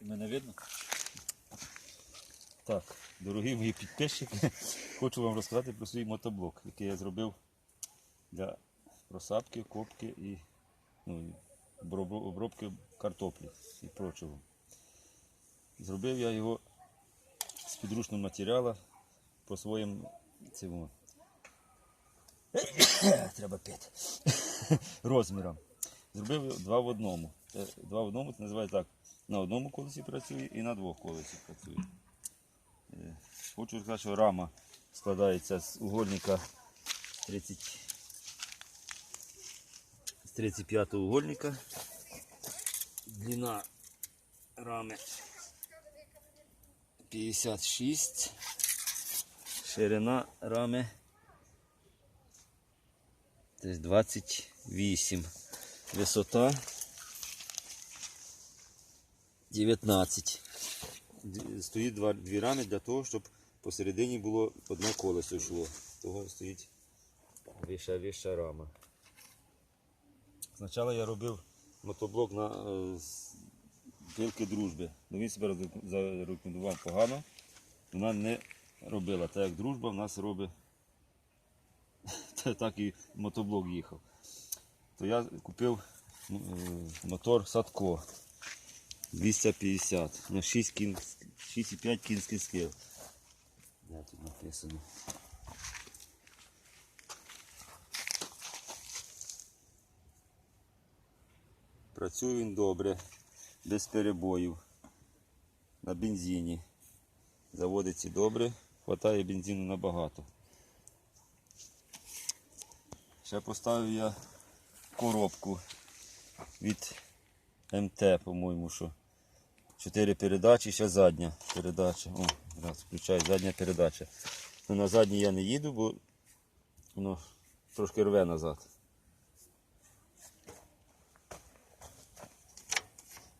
Мене видно? Так, дорогі мої підписчики, хочу вам розказати про свій мотоблок, який я зробив для просадки, копки і ну, обробки картоплі і прочого. Зробив я його з підручного матеріалу по своїм цьому. Треба пити. Розмірам. Зробив два в одному. Два в одному це називається так. На одному колесі працює і на двох колесах працює. Е, Хочу сказати, що рама складається з угольника 30, з 35 угольника. Длина рами 56. Ширина рами десь 28. Висота 19. Стоїть два, дві рами для того, щоб посередині було одне колесо йшло. Того стоїть вища вища рама. Спочатку я робив мотоблок на е, пилки дружби. Ну, він себе зарекомендував погано. Вона не робила. Так як дружба в нас робить, так і мотоблок їхав. То я купив е, мотор Садко 250 на 6 кін... 6,5 кінських сил. Де тут написано? Працює він добре, без перебоїв. На бензині. Заводиться добре, хватає бензину набагато. Ще поставив я коробку від МТ, по-моєму, що. Чотири передачі, ще задня передача. О, раз, включаю, задня передача. Ну, на задній я не їду, бо воно трошки рве назад.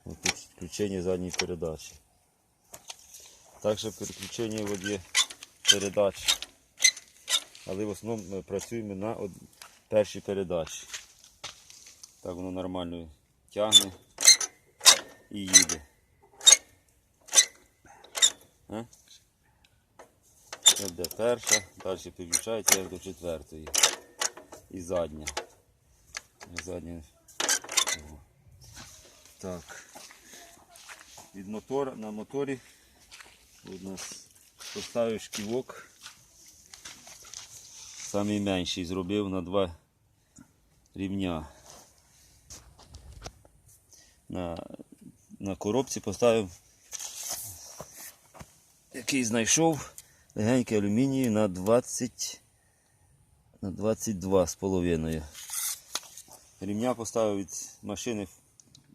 Ось тут включення задньої передачі. Також переключення є передач. Але в основному ми працюємо на першій передачі. Так воно нормально тягне і їде. Це буде перша, далі підключається до четвертої. І задня. І задня. О. Так. Від мотора на моторі у нас поставив шківок. Самий менший зробив на два рівня. На, на коробці поставив який знайшов легенький алюміній на 20 на 22 з половиною. Рівня поставив від машини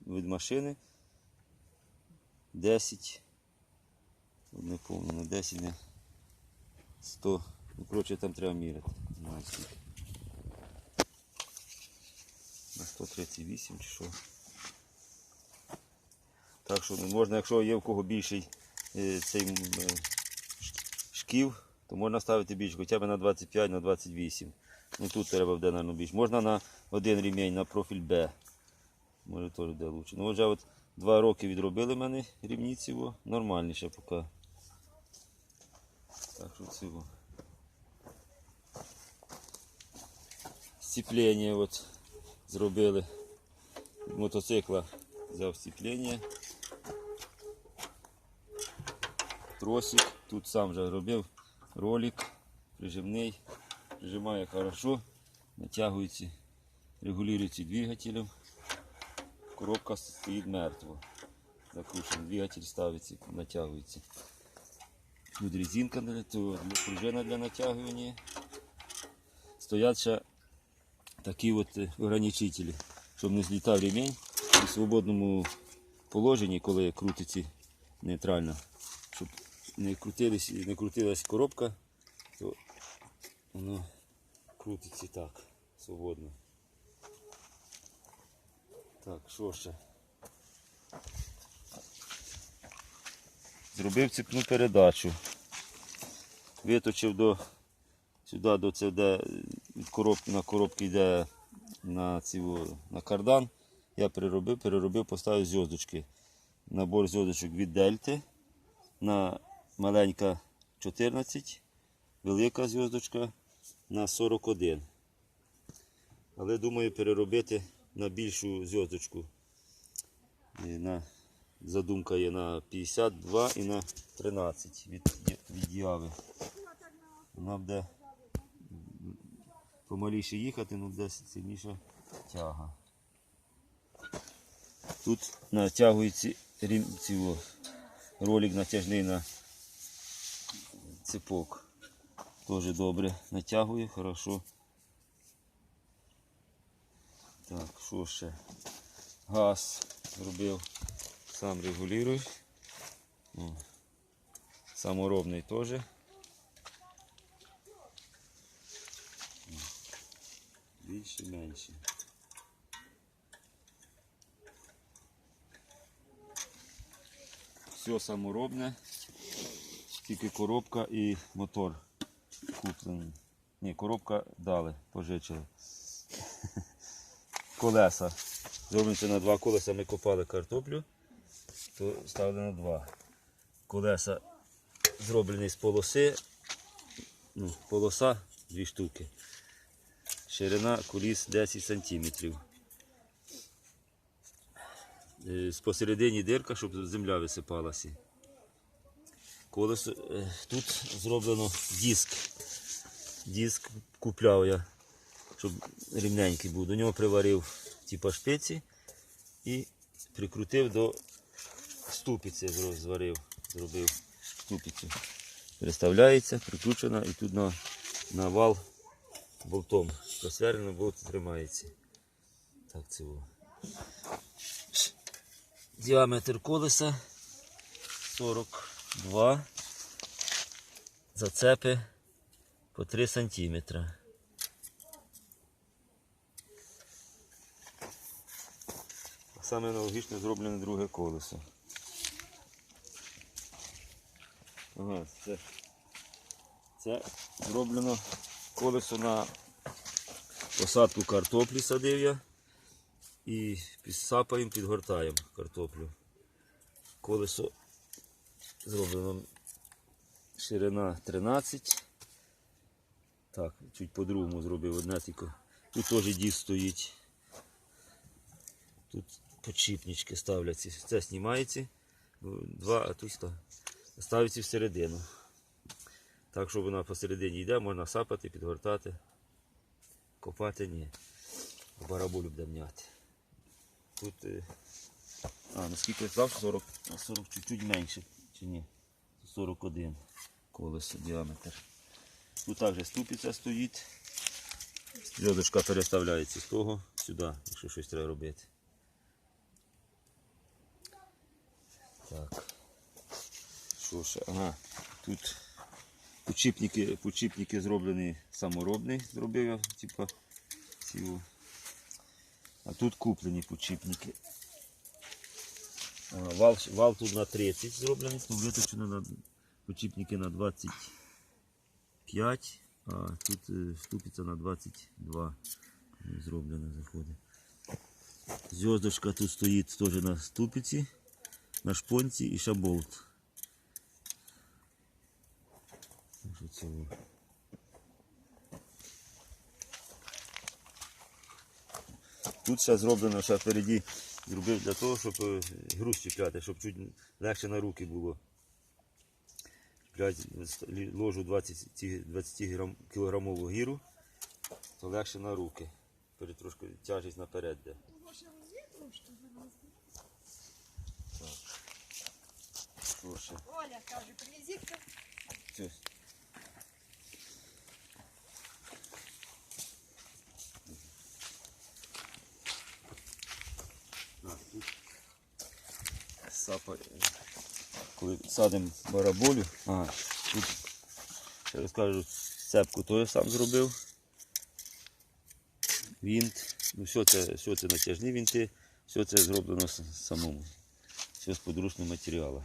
від машини 10 не помню, на 10 не 100 ну коротше там треба міряти. На 138 чи що. Так що можна, якщо є в кого більший цей м, е, шків, то можна ставити більше, хоча б на 25, на 28. Ну тут треба буде, мабуть, більше. Можна на один рівень, на профіль Б. Може теж буде краще. Ну вже от два роки відробили мене рівніці, нормальніше поки. Так що цього. Сцеплення от зробили. Мотоцикла взяв сцеплення. Тросик. Тут сам вже робив ролик прижимний. Прижимає хорошо, натягується, регулюється двигателем. Коробка стоїть мертво. Закручений. Двигатель ставиться, натягується. Тут резинка для, то для пружина для натягування. Стоять ще такі от ограничителі, щоб не злітав ремінь у свободному положенні, коли крутиться нейтрально, не, крутились, не крутилась коробка, то воно крутиться так, свободно. Так, що ще? Зробив цепну передачу. Виточив до сюди, до це, де від коробки на коробки йде на, цю, на кардан. Я переробив, переробив, поставив зв'язочки. набор зв'язочок від Дельти. На маленька 14, велика зв'язочка на 41. Але думаю переробити на більшу зв'язочку. Задумка є на 52 і на 13 від, від яви. Вона буде помаліше їхати, ну буде сильніша тяга. Тут натягується рім, ролик натяжний на цепок. Теж добре натягує, хорошо. Так, що ще? Газ зробив, сам регулюю. Саморобний теж. Більше, менше. Все саморобне, тільки коробка і мотор куплений. Ні, коробка дали, пожичили. Колеса. Зробиться на два колеса ми копали картоплю, то ставили на два. Колеса зроблені з полоси. Ну, полоса дві штуки. Ширина коліс 10 см. Посередині дирка, щоб земля висипалася. Колесо е, тут зроблено диск. Диск купляв я, щоб рівненький був. До нього приварив типа шпиці і прикрутив до ступиці, зварив, зробив ступицю. Переставляється, прикручена і тут на, на вал болтом. Просверлено, болт тримається. Так це було. Діаметр колеса 42. Зацепи по 3 см. Саме аналогічно зроблене друге колесо. Ага, це, це зроблено колесо на посадку картоплі садив я і підсапаємо, підгортаємо картоплю. Колесо зроблено ширина 13. Так, чуть по-другому зробив одне тільки. Тут теж діс стоїть. Тут подшипнички ставляться. Це знімається. ну, Два, а тут ста- ставиться всередину. Так, щоб вона посередині йде, можна сапати, підгортати. Копати ні. Барабулю буде м'яти. Тут. е, А, наскільки я сказав, 40, а 40 чуть-чуть менше, чи ні? 41 колесо діаметр. Тут також ступиця стоїть. Льодочка переставляється з того сюди, якщо щось треба робити. Так. Що ще? Ага, тут Почіпники, почіпники зроблені саморобний, зробив я, типа, цю. А тут куплені почіпники. А, Вал, вал тут на 30 зроблений, тут виточено на почіпники на 25, а тут е, ступиця на 22 зроблена заходить. Зв'язочка тут стоїть теж на ступиці, на шпонці і ще болт. Тут ще зроблено, ще впереді зробив для того, щоб е, груз чіпляти, щоб чуть легше на руки було. Чіпляти, ложу 20, ці- 20 грам, кілограмову гіру, то легше на руки. Перед трошки тяжість наперед де. Що ще? Оля каже, привезіть. Все. А, тут Сапа, е, коли садимо бараболю, а, тут, ще розкажу, цепку то я сам зробив. Вінт, ну все це, все це натяжні вінти, все це зроблено самому. Все з подручного матеріалу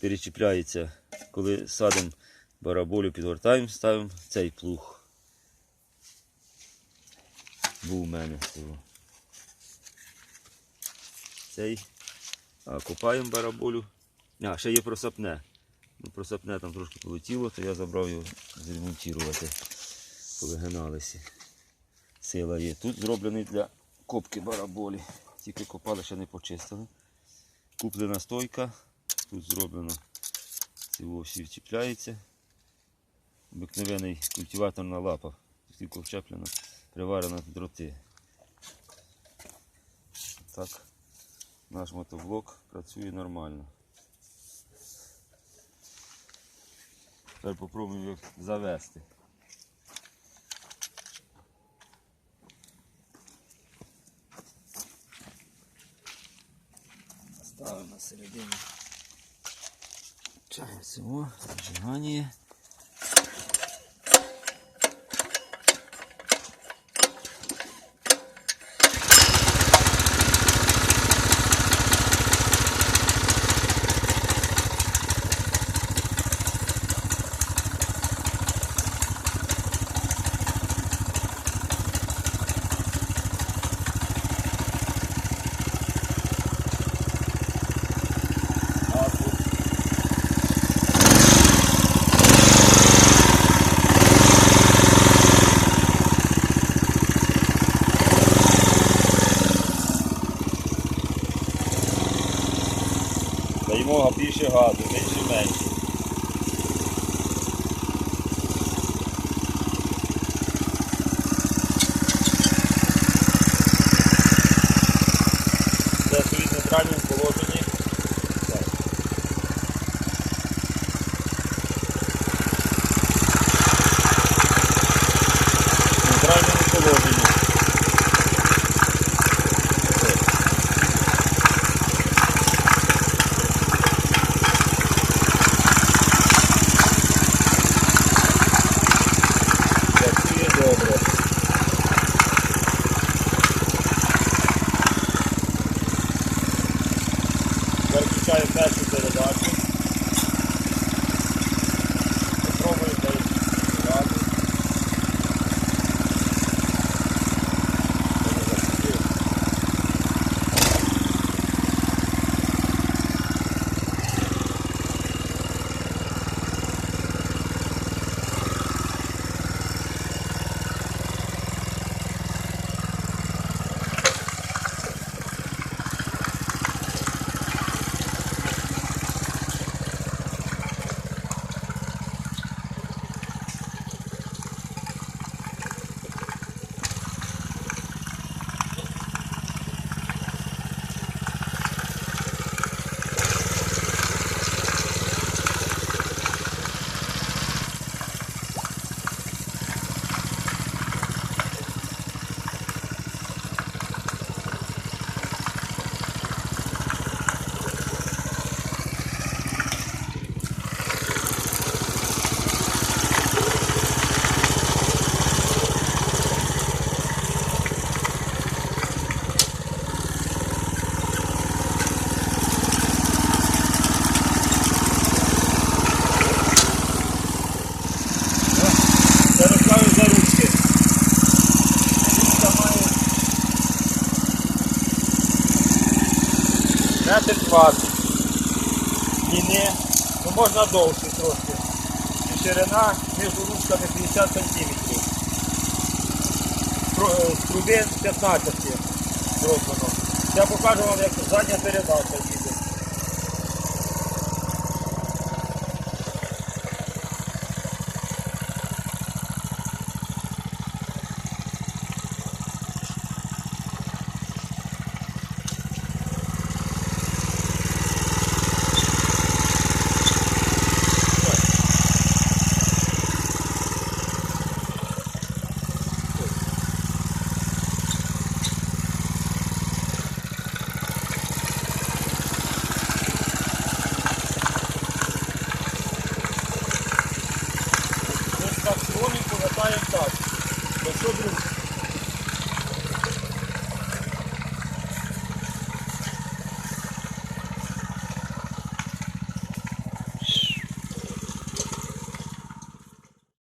перечіпляється, коли садимо бараболю, підгортаємо, ставимо цей плуг. Був у мене. Цей. А, копаємо бараболю. А, ще є просапне. Ну, просапне там трошки полетіло, то я забрав його зремонтувати. Повигиналися. Сила є. Тут зроблений для копки бараболі. Тільки копали, ще не почистили. Куплена стойка. Тут зроблено ці всі вчіпляється. Обикновений культиваторна лапа. Тільки вчеплена, приварена дроти. Так, наш мотоблок працює нормально. Тепер попробуємо завести. Ставимо на середину. Чаємо зажигання. errado. 20 длини, ну можна довше трошки. І ширина між ручками 50 см. Струби 15 зроблено. Я покажу вам, як задня передача їде.